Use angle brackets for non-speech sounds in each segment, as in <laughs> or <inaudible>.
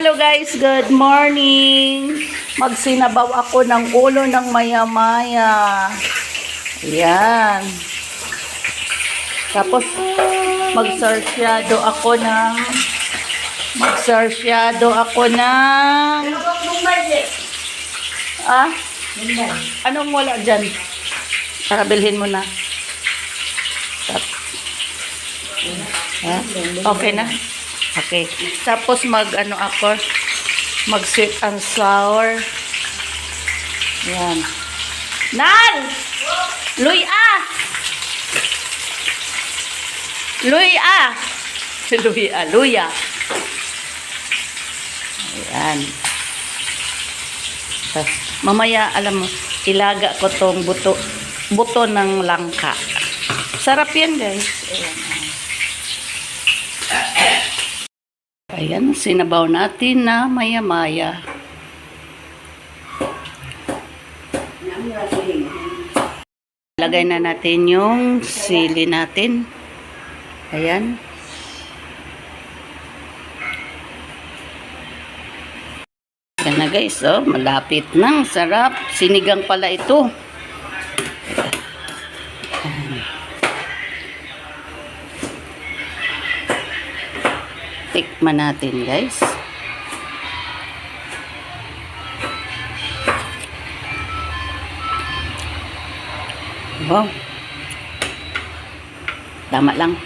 Hello guys, good morning. Magsinabaw ako ng ulo ng maya-maya. Ayan. Tapos magsarsyado ako ng magsarsyado ako ng ah anong wala dyan para bilhin mo na Tap- Ha? okay na okay tapos mag ano ako mag sweet and sour yan nan luy ah luy <laughs> luy luya Ayan. Tas, mamaya, alam mo, ilaga ko tong buto, buto ng langka. Sarap yan, guys. Ayan. Ayan, sinabaw natin na maya-maya. Lagay na natin yung sili natin. Ayan. Yan na guys, oh, malapit na. Sarap. Sinigang pala ito. Tikman natin guys. Wow. Tama lang.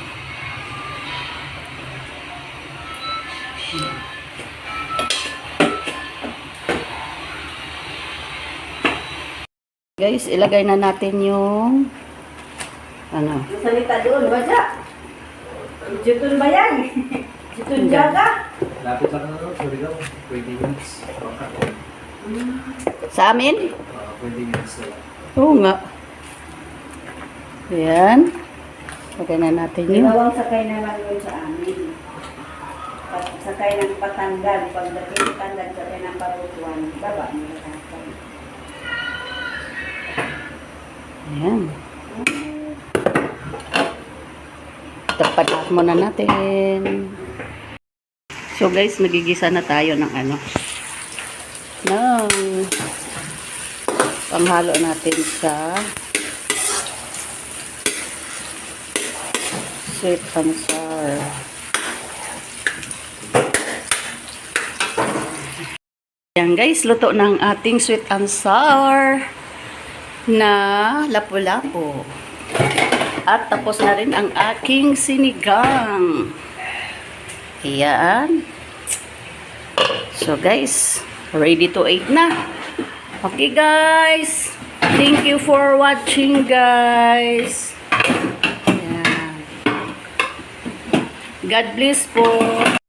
Guys, ilagay na natin yung ano, Salita doon, wala. Jutun ba yan? <laughs> Jutun jaga? Lapit lang na sorry daw. 20 minutes. Baka. sa amin. Uh, 20 minutes na lang. Oo nga. Ayan. Lagay na natin yung Dalawang sakay naman yun sa amin. Pat- Sakay ng patanggal. Pagdating patanggal, sakay ng parutuan. Baba mo na sakay. Ayan. Tapat muna natin. So guys, magigisa na tayo ng ano. Ng panghalo natin sa sweet and. Yan guys, luto ng ating sweet and sour na lapu-lapu. At tapos na rin ang aking sinigang. Ayan. So guys, ready to eat na. Okay guys. Thank you for watching guys. Ayan. God bless po.